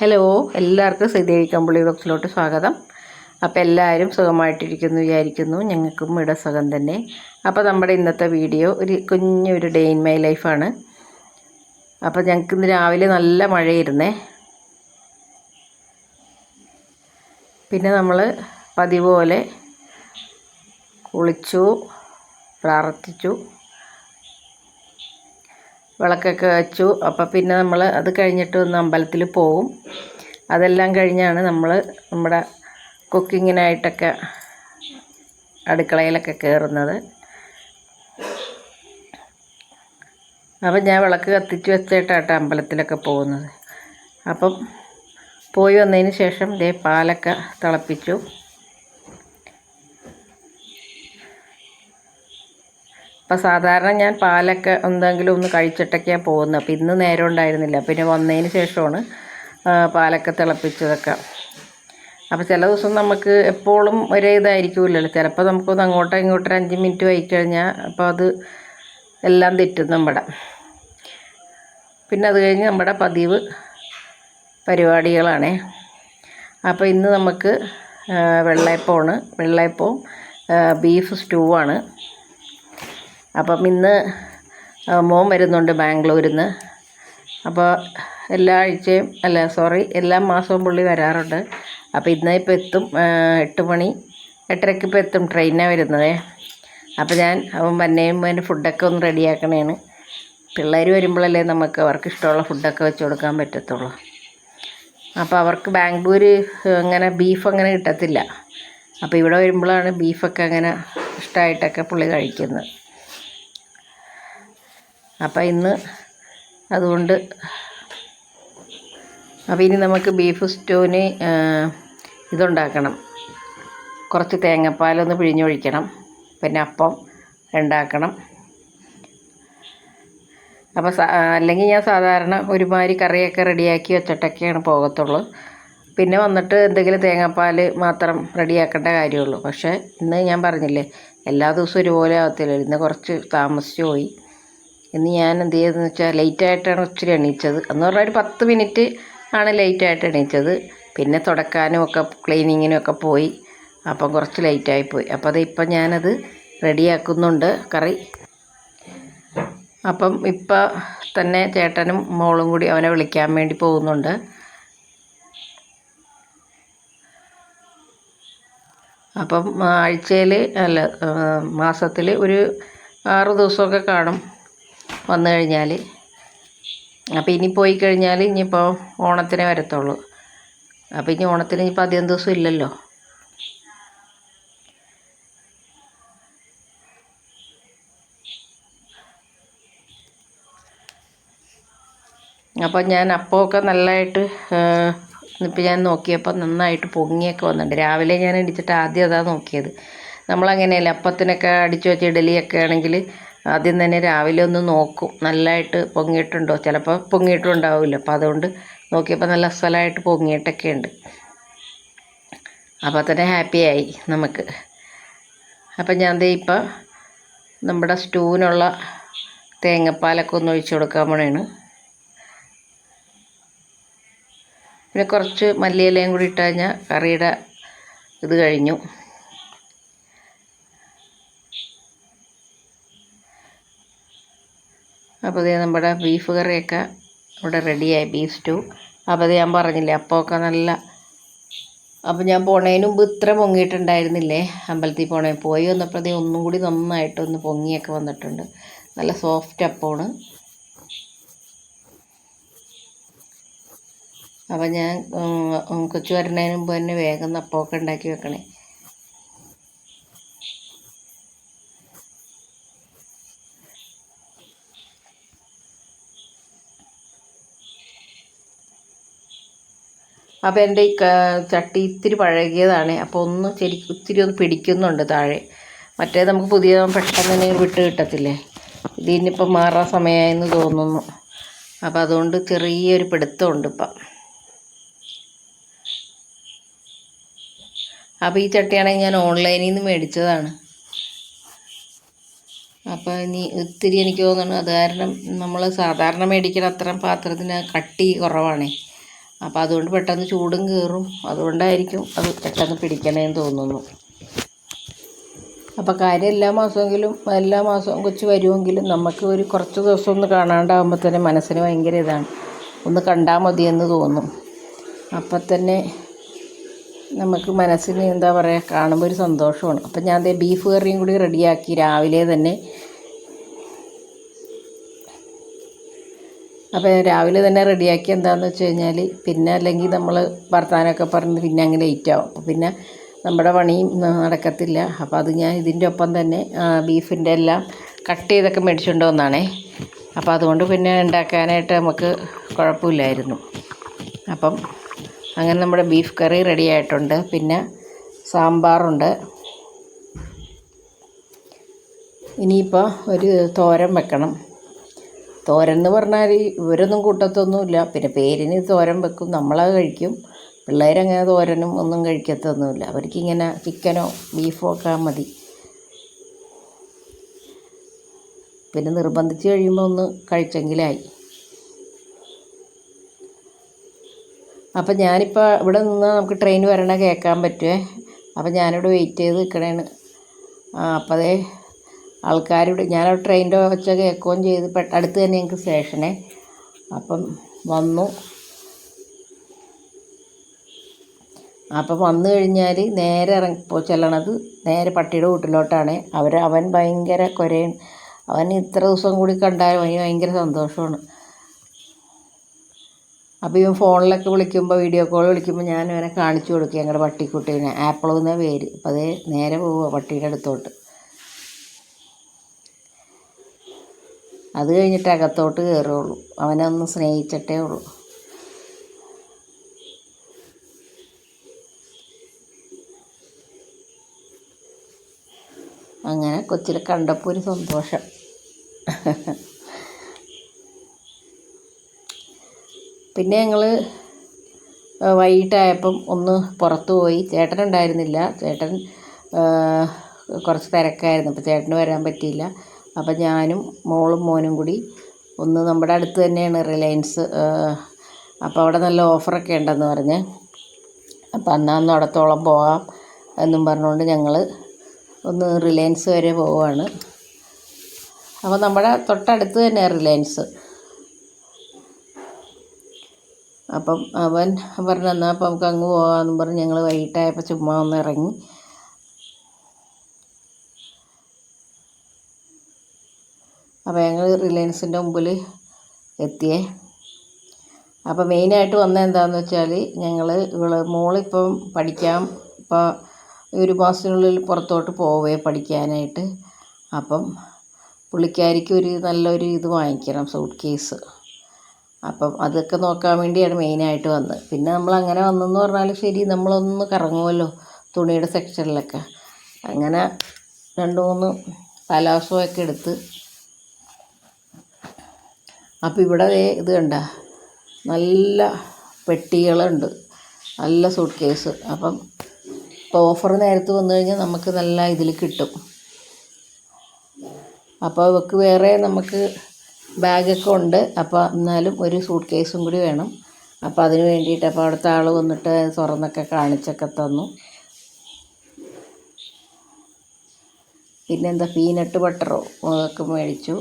Hello എല്ലാവർക്കും ശ്രീദേവി കമ്പിളി ബോക്സിലോട്ട് സ്വാഗതം. അപ്പോൾ എല്ലാവരും സുഖമായിട്ടിരിക്കുന്നു വിചാരിക്കുന്നു. ഞങ്ങൾക്കും ഇവിടെ സുഖം തന്നെ. അപ്പോൾ നമ്മുടെ ഇന്നത്തെ വീഡിയോ ഒരു കുഞ്ഞൊരു ഡേ ഇൻ മൈ ലൈഫാണ് അപ്പോൾ ഞങ്ങൾക്ക് ഇന്ന് രാവിലെ നല്ല മഴയിരുന്നേ പിന്നെ നമ്മൾ പതിവ് പോലെ കുളിച്ചു പ്രാർത്ഥിച്ചു. വിളക്കൊക്കെ വെച്ചു. അപ്പോൾ പിന്നെ നമ്മൾ അത് കഴിഞ്ഞിട്ട് ഒന്ന് അമ്പലത്തിൽ പോവും. അതെല്ലാം കഴിഞ്ഞാണ് നമ്മൾ നമ്മുടെ കുക്കിങ്ങിനായിട്ടൊക്കെ അടുക്കളയിലൊക്കെ കയറുന്നത് അപ്പം ഞാൻ വിളക്ക് കത്തിച്ച് വെച്ചിട്ടാട്ടോ അമ്പലത്തിലൊക്കെ പോകുന്നത്. അപ്പം പോയി വന്നതിന് ശേഷം ദേ പാലൊക്കെ തിളപ്പിച്ചു. അപ്പം സാധാരണ ഞാൻ പാലൊക്കെ എന്തെങ്കിലും ഒന്ന് കഴിച്ചിട്ടൊക്കെയാണ് പോകുന്നത് അപ്പോൾ ഇന്ന് നേരം ഉണ്ടായിരുന്നില്ല. പിന്നെ വന്നതിന് ശേഷമാണ് പാലൊക്കെ തിളപ്പിച്ചതൊക്കെ. അപ്പോൾ ചില ദിവസം നമുക്ക് എപ്പോഴും ഒരേ ഇതായിരിക്കുമല്ലോ ചിലപ്പോൾ നമുക്കൊന്ന് അങ്ങോട്ടോ ഇങ്ങോട്ടോ അഞ്ച് മിനിറ്റ് വൈകി അപ്പോൾ അത് എല്ലാം തെറ്റും നമ്മുടെ. പിന്നെ അത് കഴിഞ്ഞ് നമ്മുടെ പതിവ് പരിപാടികളാണേ. അപ്പോൾ ഇന്ന് നമുക്ക് വെള്ളയപ്പമാണ്. വെള്ളയപ്പവും ബീഫ് സ്റ്റൂവാണ്. അപ്പം ഇന്ന് മോൻ വരുന്നുണ്ട് ബാംഗ്ലൂരിൽ നിന്ന് അപ്പോൾ എല്ലാ ആഴ്ചയും അല്ല സോറി എല്ലാ മാസവും പുള്ളി വരാറുണ്ട്. അപ്പോൾ ഇന്ന് ഇപ്പോൾ എത്തും എട്ട് മണി എട്ടരയ്ക്ക് ഇപ്പോൾ എത്തും ട്രെയിനാണ് വരുന്നത്. അപ്പോൾ ഞാൻ അവൻ വന്നേയും അതിന്റെ ഫുഡൊക്കെ ഒന്ന് റെഡിയാക്കണേണ് പിള്ളേർ വരുമ്പോഴല്ലേ നമുക്ക് അവർക്ക് ഇഷ്ടമുള്ള ഫുഡൊക്കെ വെച്ച് കൊടുക്കാൻ പറ്റത്തുള്ളൂ. അപ്പോൾ അവർക്ക് ബാംഗ്ലൂർ അങ്ങനെ ബീഫ് അങ്ങനെ കിട്ടത്തില്ല. അപ്പോൾ ഇവിടെ വരുമ്പോഴാണ് ബീഫൊക്കെ അങ്ങനെ ഇഷ്ടമായിട്ടൊക്കെ പുള്ളി കഴിക്കുന്നത്. അപ്പം ഇന്ന് അതുകൊണ്ട് അപ്പോൾ ഇനി നമുക്ക് ബീഫ് സ്റ്റൂവിന് ഇതുണ്ടാക്കണം. കുറച്ച് തേങ്ങാപ്പാലൊന്ന് പിഴിഞ്ഞൊഴിക്കണം പിന്നെ അപ്പം ഉണ്ടാക്കണം. അപ്പോൾ അല്ലെങ്കിൽ ഞാൻ സാധാരണ ഒരുമാതിരി കറിയൊക്കെ റെഡിയാക്കി വെച്ചിട്ടൊക്കെയാണ് പോകത്തുള്ളൂ. പിന്നെ വന്നിട്ട് എന്തെങ്കിലും തേങ്ങാപ്പാൽ മാത്രം റെഡിയാക്കേണ്ട കാര്യമുള്ളൂ. പക്ഷേ ഇന്ന് ഞാൻ പറഞ്ഞില്ലേ എല്ലാ ദിവസവും ഒരുപോലെ ആവത്തില്ല ഇന്ന് കുറച്ച് താമസിച്ചു പോയി. ഇന്ന് ഞാൻ എന്ത് ചെയ്തതെന്ന് വെച്ചാൽ ലേറ്റായിട്ടാണ് ഒത്തിരി എണീച്ചത്. എന്ന് പറഞ്ഞാൽ ഒരു പത്ത് മിനിറ്റ് ആണ് ലേറ്റായിട്ട് എണീച്ചത്. പിന്നെ തുടക്കാനും ഒക്കെ ക്ലീനിങ്ങിനും ഒക്കെ പോയി. അപ്പം കുറച്ച് ലേറ്റായി പോയി. അപ്പോൾ അത് ഇപ്പം ഞാനത് റെഡിയാക്കുന്നുണ്ട് കറി. അപ്പം ഇപ്പം തന്നെ ചേട്ടനും മോളും കൂടി അവനെ വിളിക്കാൻ വേണ്ടി പോകുന്നുണ്ട്. അപ്പം ആഴ്ചയിൽ അല്ല മാസത്തിൽ ഒരു ആറ് ദിവസമൊക്കെ കാണും. വന്നു കഴിഞ്ഞാൽ അപ്പോൾ ഇനി പോയി കഴിഞ്ഞാൽ ഇനിയിപ്പോൾ ഓണത്തിനെ വരത്തുള്ളൂ. അപ്പോൾ ഇനി ഓണത്തിന് ഇനിയിപ്പോൾ അധികം ദിവസം ഇല്ലല്ലോ. അപ്പോൾ ഞാൻ അപ്പമൊക്കെ നല്ലതായിട്ട് ഇപ്പം ഞാൻ നോക്കിയപ്പോൾ നന്നായിട്ട് പൊങ്ങിയൊക്കെ വന്നിട്ടുണ്ട്. രാവിലെ ഞാൻ ഇടിച്ചിട്ട് ആദ്യം അതാണ് നോക്കിയത്. നമ്മളങ്ങനെയല്ല അപ്പത്തിനൊക്കെ അടിച്ചു വെച്ച ഇഡലിയൊക്കെ ആണെങ്കിൽ ആദ്യം തന്നെ രാവിലെ ഒന്ന് നോക്കും. നല്ലതായിട്ട് പൊങ്ങിയിട്ടുണ്ടോ? ചിലപ്പോൾ പൊങ്ങിയിട്ടും ഉണ്ടാവില്ല അപ്പോൾ അതുകൊണ്ട് നോക്കിയപ്പോൾ നല്ല അസ്വലമായിട്ട് പൊങ്ങിയിട്ടൊക്കെ ഉണ്ട്. അപ്പോൾ തന്നെ ഹാപ്പിയായി നമുക്ക്. അപ്പം ഞാൻ ദേ ഇപ്പം നമ്മുടെ സ്റ്റൂവിനുള്ള തേങ്ങപ്പാലൊക്കെ ഒന്ന് ഒഴിച്ചു കൊടുക്കാൻ പോണേണ്. പിന്നെ കുറച്ച് മല്ലിയിലയും കൂടി ഇട്ട് കഴിഞ്ഞാൽ കറിയുടെ ഇത് കഴിഞ്ഞു. അപ്പോൾ ഇതേ നമ്മുടെ ബീഫ് കറിയൊക്കെ ഇവിടെ റെഡിയായി ബീഫ് സ്റ്റൂ അപ്പോൾ അത് ഞാൻ പറഞ്ഞില്ലേ അപ്പമൊക്കെ നല്ല അപ്പോൾ ഞാൻ പോണതിന് മുമ്പ് ഇത്ര പൊങ്ങിയിട്ടുണ്ടായിരുന്നില്ലേ അമ്പലത്തിൽ പോണേ. പോയി വന്നപ്പോൾ അതേ ഒന്നും കൂടി നന്നായിട്ട് ഒന്ന് പൊങ്ങിയൊക്കെ വന്നിട്ടുണ്ട്. നല്ല സോഫ്റ്റ് അപ്പമാണ്. അപ്പം ഞാൻ കൊച്ചു വരണതിന് മുമ്പ് തന്നെ വേഗം അപ്പമൊക്കെ ഉണ്ടാക്കി വെക്കണേ. അപ്പോൾ എന്റെ ഈ ചട്ടി ഇത്തിരി പഴകിയതാണ്. അപ്പോൾ ഒന്ന് ശരിക്കും ഇത്തിരി ഒന്ന് പിടിക്കുന്നുണ്ട് താഴെ. മറ്റേ നമുക്ക് പുതിയ പെട്ടെന്ന് തന്നെ വിട്ട് കിട്ടത്തില്ലേ? ഇതിനിപ്പോൾ മാറാൻ സമയമായെന്ന് തോന്നുന്നു. അപ്പോൾ അതുകൊണ്ട് ചെറിയൊരു പിടുത്തമുണ്ട് ഇപ്പം. അപ്പോൾ ഈ ചട്ടിയാണെങ്കിൽ ഞാൻ ഓൺലൈനിൽ നിന്ന് മേടിച്ചതാണ്. അപ്പോൾ ഇനി ഒത്തിരി എനിക്ക് തോന്നുന്നു അത് കാരണം നമ്മൾ സാധാരണ മേടിക്കുന്ന അത്രയും പാത്രത്തിന് കട്ടി കുറവാണേ. അപ്പോൾ അതുകൊണ്ട് പെട്ടെന്ന് ചൂടും കയറും അതുകൊണ്ടായിരിക്കും അത് പെട്ടെന്ന് പിടിക്കണേന്ന് തോന്നുന്നു. അപ്പോൾ കാര്യം എല്ലാ മാസമെങ്കിലും എല്ലാ മാസവും കൊച്ചു വരുമെങ്കിലും നമുക്ക് ഒരു കുറച്ച് ദിവസം ഒന്ന് കാണാണ്ടാകുമ്പോൾ തന്നെ മനസ്സിന് ഭയങ്കര ഇതാണ്. ഒന്ന് കണ്ടാൽ മതിയെന്ന് തോന്നും. അപ്പം തന്നെ നമുക്ക് മനസ്സിന് എന്താ പറയുക കാണുമ്പോൾ ഒരു സന്തോഷമാണ്. അപ്പം ഞാൻ ദേ ബീഫ് കറിയും കൂടി റെഡിയാക്കി രാവിലെ തന്നെ അപ്പോൾ രാവിലെ തന്നെ റെഡിയാക്കി എന്താണെന്ന് വെച്ച് കഴിഞ്ഞാൽ പിന്നെ അല്ലെങ്കിൽ നമ്മൾ വർത്താനമൊക്കെ പറഞ്ഞ് പിന്നെ അങ്ങ് ലേറ്റ് ആവും. അപ്പോൾ പിന്നെ നമ്മുടെ പണിയും നടക്കത്തില്ല. അപ്പോൾ അത് ഞാൻ ഇതിന്റെ ഒപ്പം തന്നെ ബീഫിന്റെ എല്ലാം കട്ട് ചെയ്തൊക്കെ മേടിച്ചുകൊണ്ട് വന്നാണേ. അപ്പോൾ അതുകൊണ്ട് പിന്നെ ഉണ്ടാക്കാനായിട്ട് നമുക്ക് കുഴപ്പമില്ലായിരുന്നു. അപ്പം അങ്ങനെ നമ്മുടെ ബീഫ് കറി റെഡി ആയിട്ടുണ്ട്. പിന്നെ സാമ്പാറുണ്ട്. ഇനിയിപ്പോൾ ഒരു തോരൻ വെക്കണം. തോരൻ എന്ന് പറഞ്ഞാൽ ഇവരൊന്നും കൂട്ടത്തൊന്നുമില്ല. പിന്നെ പേരിന് തോരൻ വെക്കും നമ്മളത് കഴിക്കും. പിള്ളേരങ്ങനെ തോരനും ഒന്നും കഴിക്കത്തൊന്നുമില്ല. അവർക്കിങ്ങനെ ചിക്കനോ ബീഫോ ഒക്കെ മതി. പിന്നെ നിർബന്ധിച്ച് കഴിയുമ്പോൾ ഒന്ന് കഴിച്ചെങ്കിലായി. അപ്പം ഞാനിപ്പോൾ ഇവിടെ നിന്ന് നമുക്ക് ട്രെയിൻ വരണ കേൾക്കാൻ പറ്റുമേ അപ്പം ഞാനിവിടെ വെയിറ്റ് ചെയ്ത് നിൽക്കണേണ് ആ അപ്പം അതേ ആൾക്കാരിവിടെ ഞാൻ ട്രെയിനിന്റെ ഒച്ച കേൾക്കുകയും ചെയ്ത് പെട്ട അടുത്ത് തന്നെ ഞങ്ങൾക്ക് സ്റ്റേഷനെ അപ്പം വന്നു. അപ്പം വന്നു കഴിഞ്ഞാൽ നേരെ ഇപ്പോൾ ചെല്ലണത് നേരെ പട്ടിയുടെ വീട്ടിലോട്ടാണ്. അവർ അവൻ ഭയങ്കര കുരയൻ അവൻ ഇത്ര ദിവസം കൂടി കണ്ടാലും അവന് ഭയങ്കര സന്തോഷമാണ്. അപ്പോൾ ഇവൻ ഫോണിലൊക്കെ വിളിക്കുമ്പോൾ വീഡിയോ കോൾ വിളിക്കുമ്പോൾ ഞാൻ ഇവനെ കാണിച്ചു കൊടുക്കുക ഞങ്ങളുടെ പട്ടിക്കുട്ടീനെ. ആപ്പിൾ എന്ന പേര്. അപ്പോൾ അതേ നേരെ പോവുക പട്ടിയുടെ അടുത്തോട്ട്. അത് കഴിഞ്ഞിട്ട് അകത്തോട്ട് കയറുള്ളൂ അവനെ ഒന്ന് സ്നേഹിച്ചിട്ടേ ഉള്ളൂ. അങ്ങനെ കൊച്ചിനെ കണ്ടപ്പോൾ ഒരു സന്തോഷം. പിന്നെ ഞങ്ങൾ വൈകിട്ടായപ്പം ഒന്ന് പുറത്തു പോയി. ചേട്ടൻ ഉണ്ടായിരുന്നില്ല. ചേട്ടൻ കുറച്ച് തിരക്കായിരുന്നു. അപ്പോൾ ചേട്ടന് വരാൻ പറ്റിയില്ല. അപ്പം ഞാനും മോളും മോനും കൂടി ഒന്ന് നമ്മുടെ അടുത്ത് തന്നെയാണ് റിലയൻസ് അപ്പോൾ അവിടെ നല്ല ഓഫറൊക്കെ ഉണ്ടെന്ന് പറഞ്ഞ്. അപ്പം എന്നാൽ ഒന്ന് അവിടത്തോളം പോകാം എന്നും പറഞ്ഞുകൊണ്ട് ഞങ്ങൾ ഒന്ന് റിലയൻസ് വരെ പോവുകയാണ്. അപ്പോൾ നമ്മുടെ തൊട്ടടുത്ത് തന്നെ റിലയൻസ്. അപ്പം അവൻ പറഞ്ഞു എന്നാൽ അപ്പം നമുക്ക് അങ്ങ് പോകാമെന്നും പറഞ്ഞ് ഞങ്ങൾ വൈകിട്ടായപ്പോൾ ചുമ്മാ ഒന്ന് ഇറങ്ങി. അപ്പോൾ ഞങ്ങൾ റിലയൻസിന്റെ മുമ്പിൽ എത്തിയേ. അപ്പോൾ മെയിനായിട്ട് വന്ന എന്താണെന്ന് വെച്ചാൽ ഞങ്ങൾ ഇവൾ മോളിപ്പം പഠിക്കാം ഇപ്പോൾ ഒരു മാസത്തിനുള്ളിൽ പുറത്തോട്ട് പോവേ പഠിക്കാനായിട്ട്. അപ്പം പുള്ളിക്കാരിക്ക് ഒരു നല്ലൊരു ഇത് വാങ്ങിക്കണം സൂട്ട് കേസ് അപ്പം അതൊക്കെ നോക്കാൻ വേണ്ടിയാണ് മെയിനായിട്ട് വന്നത്. പിന്നെ നമ്മൾ അങ്ങനെ വന്നെന്ന് പറഞ്ഞാൽ ശരി നമ്മളൊന്ന് കറങ്ങുമല്ലോ തുണിയുടെ സെക്ഷനിലൊക്കെ അങ്ങനെ രണ്ട് മൂന്ന് പലാസോ ഒക്കെ എടുത്ത് അപ്പോൾ ഇവിടെ ഇത് കണ്ട നല്ല പെട്ടികളുണ്ട് നല്ല സൂട്ട് കേസ് അപ്പം ഇപ്പോൾ ഓഫർ നേരത്ത് വന്നു കഴിഞ്ഞാൽ നമുക്ക് നല്ല ഇതിൽ കിട്ടും. അപ്പോൾ ഇവക്ക് വേറെ നമുക്ക് ബാഗൊക്കെ ഉണ്ട്. അപ്പോൾ എന്നാലും ഒരു സൂട്ട് കേസും കൂടി വേണം. അപ്പോൾ അതിന് വേണ്ടിയിട്ട് അപ്പോൾ അവിടുത്തെ ആൾ വന്നിട്ട് തുറന്നൊക്കെ കാണിച്ചൊക്കെ തന്നു. പിന്നെന്താ പീനട്ട് ബട്ടറോ ഒക്കെ മേടിച്ചു.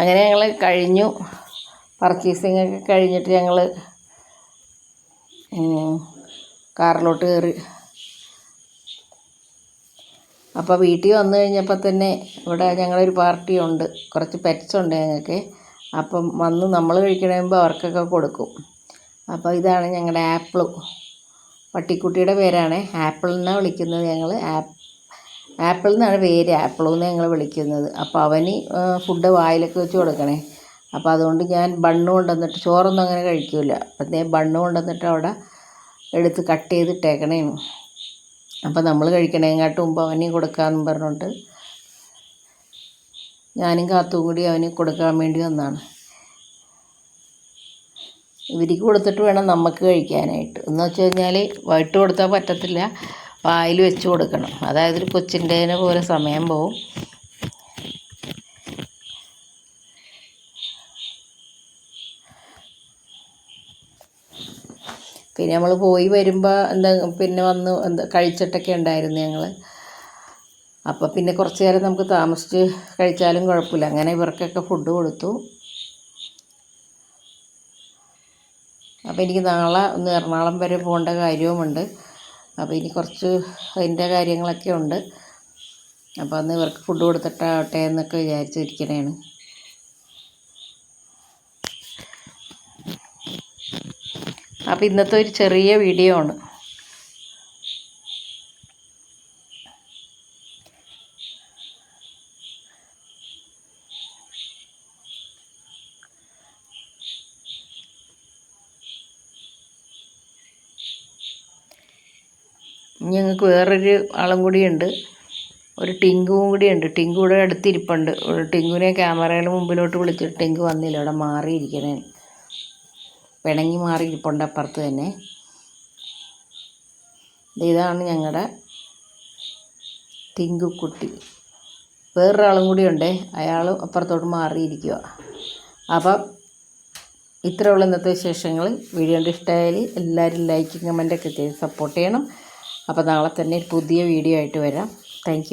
അങ്ങനെ ഞങ്ങൾ കഴിഞ്ഞു. പർച്ചേസിങ് ഒക്കെ കഴിഞ്ഞിട്ട് ഞങ്ങൾ കാറിലോട്ട് കയറി. അപ്പോൾ വീട്ടിൽ വന്നു കഴിഞ്ഞപ്പോൾ തന്നെ ഇവിടെ ഞങ്ങളൊരു പാർട്ടി ഉണ്ട്. കുറച്ച് പെറ്റ്സ് ഉണ്ട് ഞങ്ങൾക്ക്. അപ്പം വന്ന് നമ്മൾ കഴിക്കണമ്പോൾ അവർക്കൊക്കെ കൊടുക്കും. അപ്പോൾ ഇതാണ് ഞങ്ങളുടെ ആപ്പിൾ പട്ടിക്കുട്ടിയുടെ പേരാണ് ആപ്പിൾ എന്നാണ് വിളിക്കുന്നത് ഞങ്ങൾ ആപ്പ് ആപ്പിൾ എന്നാണ് പേര് ആപ്പിൾ എന്ന് ഞങ്ങൾ വിളിക്കുന്നത്. അപ്പോൾ അവന് ഫുഡ് വായിലൊക്കെ വെച്ച് കൊടുക്കണേ. അപ്പോൾ അതുകൊണ്ട് ഞാൻ ബണ്ണ് കൊണ്ടുവന്നിട്ട് ചോറൊന്നും അങ്ങനെ കഴിക്കില്ല അപ്പം ഞാൻ ബണ്ണ് കൊണ്ടുവന്നിട്ട് അവിടെ എടുത്ത് കട്ട് ചെയ്തിട്ടേക്കണേ അപ്പോൾ നമ്മൾ കഴിക്കണേങ്ങാട്ട് മുമ്പ് അവന് കൊടുക്കാമെന്നും പറഞ്ഞുകൊണ്ട് ഞാനും കാത്തും കൂടി അവന് കൊടുക്കാൻ വേണ്ടി വന്നതാണ് ഇവർക്ക് കൊടുത്തിട്ട് വേണം നമുക്ക് കഴിക്കാനായിട്ട്. എന്ന് വെച്ച് കഴിഞ്ഞാൽ വൈകിട്ട് കൊടുത്താൽ പറ്റത്തില്ല. വായിൽ വെച്ച് കൊടുക്കണം. അതായത് ഒരു കൊച്ചിന്റെനെ പോലെ സമയം പോവും. പിന്നെ നമ്മൾ പോയി വരുമ്പോൾ എന്താ പിന്നെ വന്ന് എന്താ കഴിച്ചിട്ടൊക്കെ ഉണ്ടായിരുന്നു ഞങ്ങൾ അപ്പോൾ പിന്നെ കുറച്ച് നേരം നമുക്ക് താമസിച്ച് കഴിച്ചാലും കുഴപ്പമില്ല. അങ്ങനെ ഇവർക്കൊക്കെ ഫുഡ് കൊടുത്തു. അപ്പോൾ എനിക്ക് നാളെ ഒന്ന് എറണാകുളം വരെ പോകേണ്ട കാര്യവുമുണ്ട്. അപ്പോൾ ഇനി കുറച്ച് അതിന്റെ കാര്യങ്ങളൊക്കെ ഉണ്ട്. അപ്പോൾ അന്ന് ഇവർക്ക് ഫുഡ് കൊടുത്തിട്ടാവട്ടെ എന്നൊക്കെ വിചാരിച്ചിരിക്കണേണ്. അപ്പോൾ ഇന്നത്തെ ഒരു ചെറിയ വീഡിയോ ആണ് ഇനി ഞങ്ങൾക്ക് വേറൊരു ആളും കൂടിയുണ്ട്. ഒരു ടിങ്കുവും കൂടിയുണ്ട്. ടിങ്കു ഇവിടെ അടുത്തിരിപ്പുണ്ട്. ടിങ്കുവിനെ ക്യാമറയുടെ മുമ്പിലോട്ട് വിളിച്ചിട്ട് ടിങ്കു വന്നില്ല. ഇവിടെ മാറിയിരിക്കണേ. പിണങ്ങി മാറിയിരിപ്പുണ്ട് അപ്പുറത്ത് തന്നെ. ഇതാണ് ഞങ്ങളുടെ ടിങ്കുക്കുട്ടി വേറൊരാളും കൂടിയുണ്ടേ. അയാളും അപ്പുറത്തോട്ട് മാറിയിരിക്കുക അപ്പം ഇത്രയുള്ള ഇന്നത്തെ വിശേഷങ്ങൾ. വീഡിയോ ഇഷ്ടമായാൽ എല്ലാവരും ലൈക്കും കമന്റൊക്കെ ചെയ്ത് സപ്പോർട്ട് ചെയ്യണം. അപ്പോൾ നാളെ തന്നെ ഒരു പുതിയ വീഡിയോ ആയിട്ട് വരാം. താങ്ക്